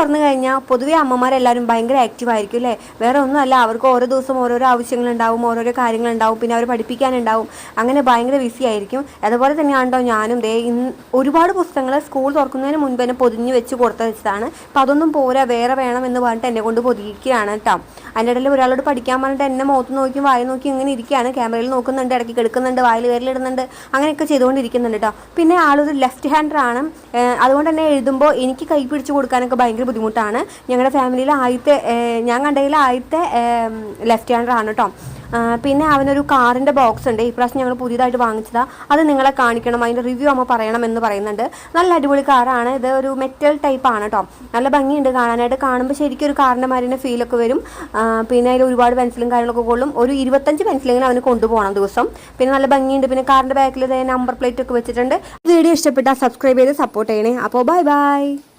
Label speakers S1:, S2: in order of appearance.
S1: തുറന്നു കഴിഞ്ഞാൽ പൊതുവേ അമ്മമാരെല്ലാവരും ഭയങ്കര ആക്റ്റീവ് ആയിരിക്കും അല്ലേ? വേറെ ഒന്നുമല്ല അവർക്ക് ഓരോ ദിവസം ഓരോരോ ആവശ്യങ്ങളുണ്ടാവും ഓരോരോ കാര്യങ്ങളുണ്ടാവും പിന്നെ അവർ പഠിപ്പിക്കാനുണ്ടാവും. അങ്ങനെ ഭയങ്കര ബിസി ആയിരിക്കും. അതുപോലെ തന്നെയാണല്ലോ ഞാനും ദേ ഒരുപാട് പുസ്തകങ്ങൾ സ്കൂൾ തുറക്കുന്നതിന് മുൻപ് തന്നെ പൊതിഞ്ഞ് വെച്ച് കൊടുത്തു വെച്ചതാണ്. അപ്പോൾ അതൊന്നും പോരാ വേറെ വേണം എന്ന് പറഞ്ഞിട്ട് എന്നെ കൊണ്ട് പൊതിയിക്കുകയാണ് കേട്ടോ. അതിന്റെ ഇടയിൽ ഒരാളോട് പഠിക്കാൻ പറഞ്ഞിട്ട് എന്നെ മുഖത്ത് നോക്കി വായി നോക്കി ഇങ്ങനെ ഇരിക്കുകയാണ്. ക്യാമറയിൽ നോക്കുന്നുണ്ട് ഇടയ്ക്ക് കിടക്കുന്നുണ്ട് വായിൽ കയറിലിടുന്നുണ്ട് അങ്ങനെയൊക്കെ ചെയ്തുകൊണ്ടിരിക്കുന്നുണ്ട് കേട്ടോ. പിന്നെ ആളൊരു ലെഫ്റ്റ് ആണ്. അതുകൊണ്ട് തന്നെ എഴുതുമ്പോൾ എനിക്ക് കൈ പിടിച്ച് കൊടുക്കാനൊക്കെ ഭയങ്കര ബുദ്ധിമുട്ടാണ്. ഞങ്ങളുടെ ഫാമിലിയിൽ ആദ്യത്തെ ഞാൻ കണ്ടതിൽ ആദ്യത്തെ ലെഫ്റ്റ് ഹാൻഡർ ആണ് കേട്ടോ പിന്നെ അവനൊരു കാറിന്റെ ബോക്സ് ഉണ്ട്. ഈ ഇപ്രാവശ്യം ഞങ്ങൾ പുതിയതായിട്ട് വാങ്ങിച്ചതാണ് അത് നിങ്ങളെ കാണിക്കണം. അതിന്റെ റിവ്യൂ അമ്മ പറയണം എന്ന് പറയുന്നുണ്ട്. നല്ല അടിപൊളി കാറാണ്. ഇത് ഒരു മെറ്റൽ ടൈപ്പ് ആണ് കേട്ടോ നല്ല ഭംഗിയുണ്ട് കാണാനായിട്ട്. കാണുമ്പോൾ ശരിക്കും ഒരു കാറിന്റെ മാതിരി ഫീലൊക്കെ വരും. പിന്നെ അതിൽ ഒരുപാട് പെൻസിലും കാര്യങ്ങളൊക്കെ കൊള്ളും. ഒരു ഇരുപത്തഞ്ച് പെൻസിലെങ്കിലും അവന് കൊണ്ടുപോകണം ദിവസം. പിന്നെ നല്ല ഭംഗിയുണ്ട്. പിന്നെ കാറിന്റെ ബാക്കിൽ നമ്പർ പ്ലേറ്റ് ഒക്കെ വെച്ചിട്ടുണ്ട്. വീഡിയോ ഇഷ്ടപ്പെട്ടാൽ സബ്സ്ക്രൈബ് ചെയ്ത് സപ്പോർട്ട് ചെയ്യണേ. അപ്പോൾ ബൈ ബൈ